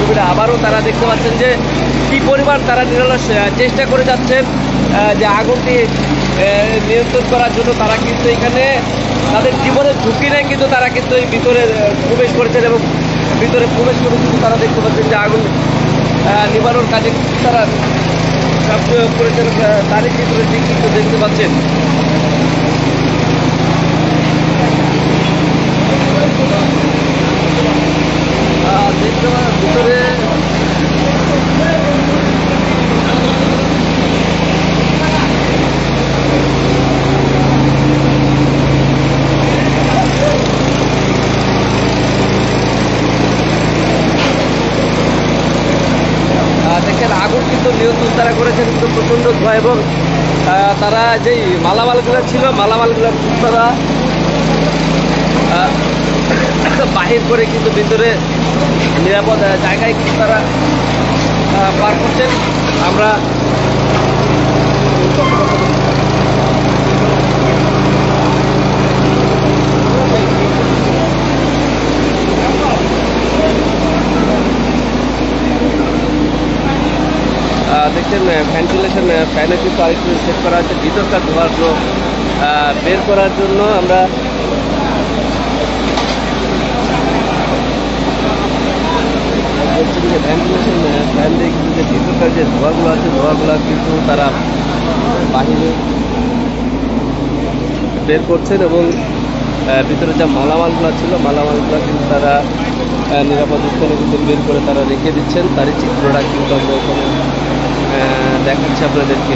কর্মীরা আবারও তারা দেখতে পাচ্ছেন যে কি পরিমাণ তারা নিরালস চেষ্টা করে যাচ্ছেন যে আগুনটি নিয়ন্ত্রণ করার জন্য তারা কিন্তু এখানে তাদের জীবনের ঝুঁকি নেই কিন্তু তারা কিন্তু এই ভিতরে প্রবেশ করেছেন এবং ভিতরে প্রবেশ করে কিন্তু তারা দেখতে পাচ্ছেন যে আগুন নিবারণ কাজে তারা কাজ করেছেন আহ, তারই ভিতরে কিন্তু দেখতে পাচ্ছেন আহ, দেখতে পা- ভিতরে আহ, দেখেন আগুন কিন্তু নিয়ন্ত্রণ তারা করেছেন কিন্তু এবং তারা যেই মালামালগুলো ছিল, মালামালগুলো তারা বাহির করে কিন্তু ভিতরে নিরাপদ জায়গায় কিন্তু তারা পার করছেন। আমরা আহ, দেখছেন ভেন্টিলেশন ফ্যানে কিন্তু আরেকটু করা হচ্ছে ভিতরকার আহ, বের করার জন্য আমরা বলছি যে ভেন্টিলেশন ফ্যান দিয়ে কিন্তু যে ভিতরকার যে ধোঁয়াগুলো আছে ধোঁয়াগুলো কিন্তু তারা বাহিরে বের করছেন এবং ভিতরে যা মালামালগুলো ছিল মালামালগুলো কিন্তু তারা নিরাপদ স্থানে কিন্তু বের করে তারা রেখে দিচ্ছেন। তারই চিত্রটা কিন্তু আমরা এখানে আহ, দেখাচ্ছি আপনাদেরকে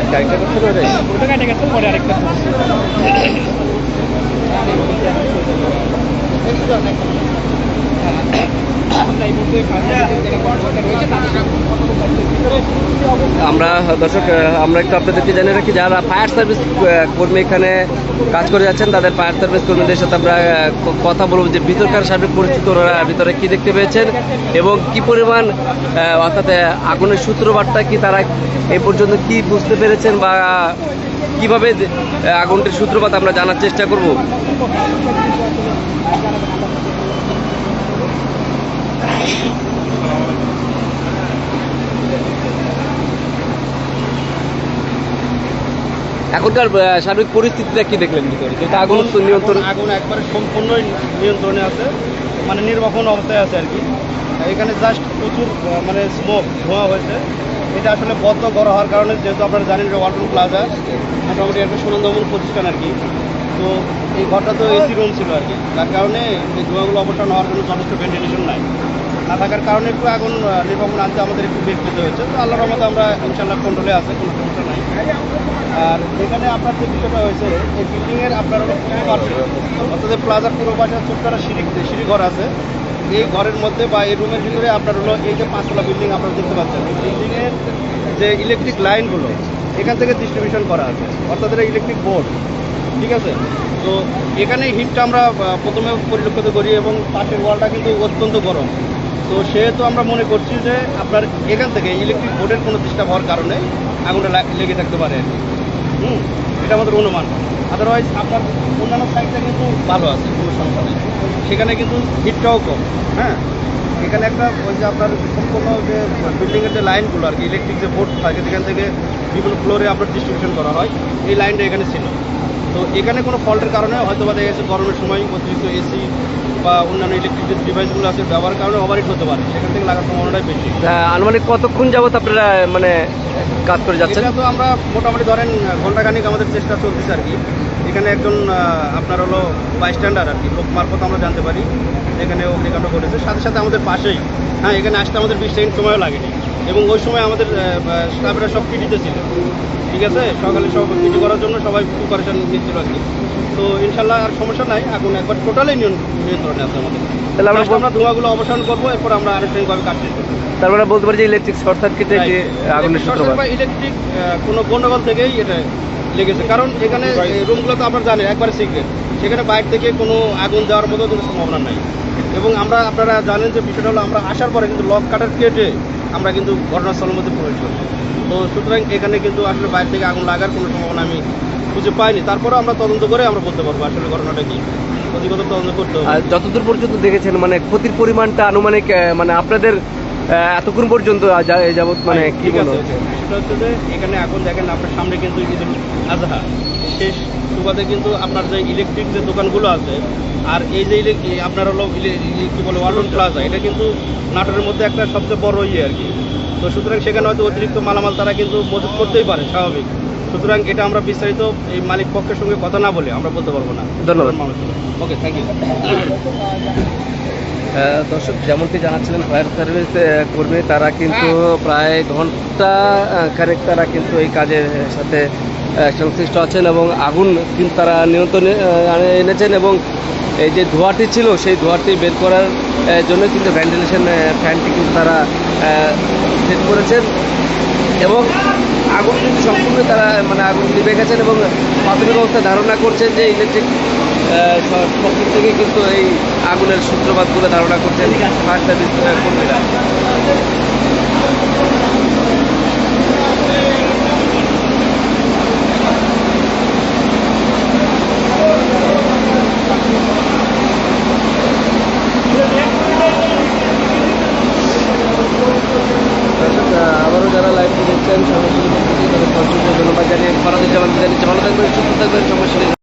একটা একটা করতে পারে ওটা কেটে গেছে পরে আরেকটা আমরা এই মুহূর্তে কাজটা রয়েছে তাদের আমরা, দর্শক আমরা একটু আপনাদেরকে জানিয়ে রাখি, যারা ফায়ার সার্ভিস কর্মী এখানে কাজ করে যাচ্ছেন, তাদের ফায়ার সার্ভিস কর্মীদের সাথে আমরা কথা বলব যে ভিতরকার সার্বিক পরিস্থিতি, ওনারা ভিতরে কি দেখতে পেয়েছেন এবং কি পরিমাণ অর্থাৎ আগুনের সূত্রপাতটা কি তারা এ পর্যন্ত কি বুঝতে পেরেছেন বা কীভাবে আগুনটির সূত্রপাত আমরা জানার চেষ্টা করব? এখনকার সার্বিক পরিস্থিতিটা কি দেখলেন ভিতরে? যেটা আগুন তো নিয়ন্ত্রণ আগুন একবারে সম্পূর্ণই নিয়ন্ত্রণে আছে মানে নির্বাপন অবস্থায় আছে আর কি। এখানে জাস্ট প্রচুর মানে স্মোক ধোঁয়া হয়েছে। এটা আসলে বদ্ধ করা হওয়ার কারণে যেহেতু আপনারা জানেন যে ওয়ালটন প্লাজা মোটামুটি একটা সুনন্দমূল প্রতিষ্ঠান আর কি। তো এই ঘরটা তো এসি রুম ছিল আর কি। তার কারণে এই ধোঁয়াগুলো অবসান হওয়ার জন্য যথেষ্ট ভেন্টিলেশন নাই। না থাকার কারণে একটু আগুন নির্বাপন আনতে আমাদের একটু বেগ পেতে হয়েছে। তো আল্লাহর রহমতে আমরা ইনশাল্লাহ কন্ট্রোলে আছে, কোনো সমস্যা নাই। আর এখানে আপনার যে বিষয়টা হয়েছে, এই বিল্ডিং এর আপনার পুরো পাশে অর্থাৎ প্লাজার পুরো পাশে ছোট্ট একটা সিঁড়ি সিঁড়ি ঘর আছে। এই ঘরের মধ্যে বা এই রুমের ভিতরে আপনার হলো এই যে পাঁচতলা বিল্ডিং আপনারা দেখতে পাচ্ছেন। এই বিল্ডিং এর যে ইলেকট্রিক লাইনগুলো এখান থেকে ডিস্ট্রিবিউশন করা আছে। অর্থাৎ এটা ইলেকট্রিক বোর্ড ঠিক আছে? তো এখানে হিটটা আমরা প্রথমে পরিলক্ষিত করি এবং পাশের ওয়ালটা কিন্তু অত্যন্ত গরম। তো সেহেতু আমরা মনে করছি যে আপনার এখান থেকে ইলেকট্রিক বোর্ডের কোনো ডিস্টার্ব হওয়ার কারণে আগুনটা লেগে থাকতে পারে। আর। হুম, এটা আমাদের অনুমান। আদারওয়াইজ আপনার অন্যান্য সাইডটা কিন্তু ভালো আছে, কোনো সমস্যা নেই। সেখানে কিন্তু হিটটাও কম হ্যাঁ? এখানে একটা ওই যে আপনার সম্পূর্ণ যে বিল্ডিংয়ের যে লাইনগুলো আর কি ইলেকট্রিক যে বোর্ড থাকে সেখান থেকে বিভিন্ন ফ্লোরে আপনার ডিস্ট্রিবিউশন করা হয়, এই লাইনটা এখানে ছিল। তো এখানে কোনো ফল্টের কারণে হয়তো বা দেখা গেছে গরমের সময় অতিরিক্ত এসি বা অন্যান্য ইলেকট্রিক যে ডিভাইসগুলো আছে ব্যবহার কারণে ওভারহিট হতে পারে। সেখান থেকে লাগার সম্ভাবনাটাই বেশি। হ্যাঁ আনুমানিক কতক্ষণ যাবত আপনারা মানে কাজ করে যাচ্ছেন? এটা তো আমরা মোটামুটি ধরেন ঘন্টাখানিক আমাদের চেষ্টা চলতেছে আর কি। এখানে একজন আপনার হলো বাইস্ট্যান্ডার আর কি। লোক মারফত আমরা জানতে পারি এখানে অগ্নিকাণ্ড করেছে সাথে সাথে আমাদের পাশেই হ্যাঁ এখানে আসতে আমাদের বিশ সেকেন্ড সময়ও লাগেনি। এবং ওই সময় আমাদের স্টাফেরা সব পিটিতে ছিল। ঠিক আছে? সকালে সব পিটি করার জন্য সবাই প্রিপারেশন নিচ্ছিল আর কি। তো ইনশাল্লাহ আর সমস্যা নাই। এখন একবার টোটালি নিয়ন্ত্রণে আছে আমাদের। তাহলে আমরা আমরা ধোঁয়াগুলো অবসান করব এরপর আমরা আনুষ্ঠানিকভাবে কাজ শেষ করব। তার মানে বলতে পারি যে ইলেকট্রিক শর্ট সার্কিটে যে আগুনের সূত্রপাত। ইলেকট্রিক কোনো গন্ডগোল থেকেই এটা লেগেছে। কারণ এখানে রুমগুলো তো আপনারা জানেন একবারে সিক্রেট সেখানে বাইরে থেকে কোনো আগুন দেওয়ার মতো কোনো সম্ভাবনা নাই। এবং আমরা আপনারা জানেন যে বিষয়টা হলো আমরা আসার পরে কিন্তু লক কাটার কেটে আমরা কিন্তু ঘটনাস্থলের মধ্যে প্রবেশ করি তো সুতরাং এখানে কিন্তু আসলে বাইরে থেকে আগুন লাগার কোনো সম্ভাবনা আমি খুঁজে পাইনি। তারপরে আমরা তদন্ত করে আমরা বলতে পারব আসলে ঘটনাটা কি। অধিকতর তদন্ত করতে হবে। যতদূর পর্যন্ত দেখেছেন মানে ক্ষতির পরিমাণটা আনুমানিক মানে আপনাদের এতক্ষণ পর্যন্ত যা- এই যাবত মানে কি মনে আছে হচ্ছে সেটা হচ্ছে যে এখানে এখন দেখেন আপনার সামনে কিন্তু আজহা শেষ সুবাদে কিন্তু আপনার যে ইলেকট্রিক যে দোকানগুলো আছে আর এই যে আপনার হলো কি বলে ওয়ালন প্লাজা এটা কিন্তু নাটোরের মধ্যে একটা সবচেয়ে বড় ইয়ে আর কি। তো সুতরাং সেখানে হয়তো অতিরিক্ত মালামাল তারা কিন্তু মজুত করতেই পারে স্বাভাবিক। সুতরাং এটা আমরা বিস্তারিত এই মালিক পক্ষের সঙ্গে কথা না বলে আমরা বলতে পারব না। ধন্যবাদ। ওকে থ্যাংক ইউ দর্শক, যেমনটি জানাচ্ছিলেন, ফায়ার সার্ভিস কর্মী, তারা কিন্তু প্রায় ঘণ্টা খানেক তারা কিন্তু এই কাজের সাথে সংশ্লিষ্ট আছেন এবং আগুন কিন্তু তারা নিয়ন্ত্রণে এনেছেন এবং এই যে ধোঁয়াটি ছিল, সেই ধোঁয়াটি বের করার জন্য কিন্তু ভেন্টিলেশন ফ্যানটি কিন্তু তারা সেট করেছেন এবং আগুন কিন্তু সম্পূর্ণ তারা মানে আগুন নিভে গেছেন এবং প্রাথমিক অবস্থায় ধারণা করছেন যে ইলেকট্রিক শক্তি থেকে কিন্তু এই আগুনের সূত্রপাত বলে ধারণা করছেন ফায়ার সার্ভিস কর্মীরা।